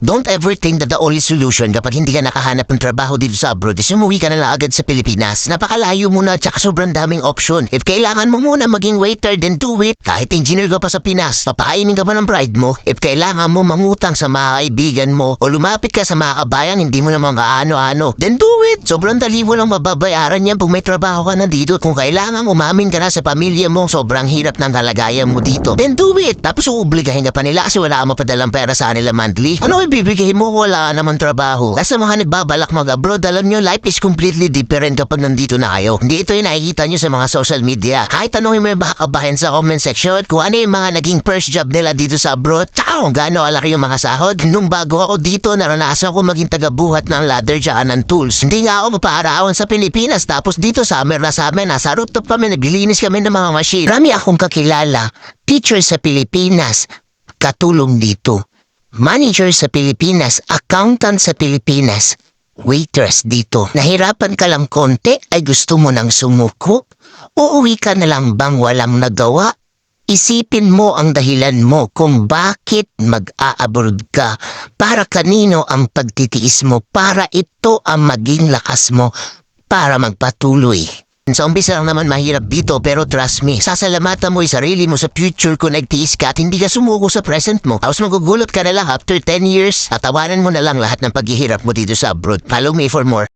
Don't ever think that the only solution kapag hindi ka nakahanap ng trabaho dito sa abroad is umuwi ka na lang agad sa Pilipinas. Napakalayo mo na at sobrang daming option. If kailangan mo muna maging waiter, then do it. Kahit engineer ka pa sa Pinas, papakainin ka pa ng pride mo. If kailangan mo mangutang sa mga kaibigan mo o lumapit ka sa mga kabayan, hindi mo naman kaano-ano, then do it. Sobrang dali mo lang mababayaran yan pag may trabaho ka na dito. Kung kailangan umamin ka na sa pamilya mo, sobrang hirap ng kalagayan mo dito. Then do it. Tapos uubligahin ka pa nila kasi wala kang mapadalang pera sa kanila monthly. Ano ibibigay mo wala naman trabaho? Kasi mga nagbabalak mag-abroad, alam nyo, life is completely different kapag nandito na kayo. Hindi ito yung nakikita nyo sa mga social media. Kahit tanongin mo yung mga sa comment section kung ano yung mga naging first job nila dito sa abroad, tsaka kung gaano kalaki yung mga sahod. Nung bago ako dito, naranasan ko maging tagabuhat ng ladder tsaka ng tools. Hindi nga ako mapaarawan sa Pilipinas tapos dito summer na summer, nasa rooftop kami, naglilinis kami ng mga machine. Rami akong kakilala, teacher sa Pilipinas, katulong dito. Manager sa Pilipinas, accountant sa Pilipinas, waitress dito. Nahirapan ka lang konti ay gusto mo nang sumuko? Uuwi ka na lang bang walang nagawa? Isipin mo ang dahilan mo kung bakit mag-a-abroad ka. Para kanino ang pagtitiis mo? Para ito ang maging lakas mo para magpatuloy. Sa umpisa lang naman mahirap dito pero trust me, sasalamatan mo yung sarili mo sa future kung nagtiis ka at hindi ka sumuko sa present mo. Tapos magugulot ka na lang after 10 years, tatawanan mo na lang lahat ng paghihirap mo dito sa abroad. Follow me for more.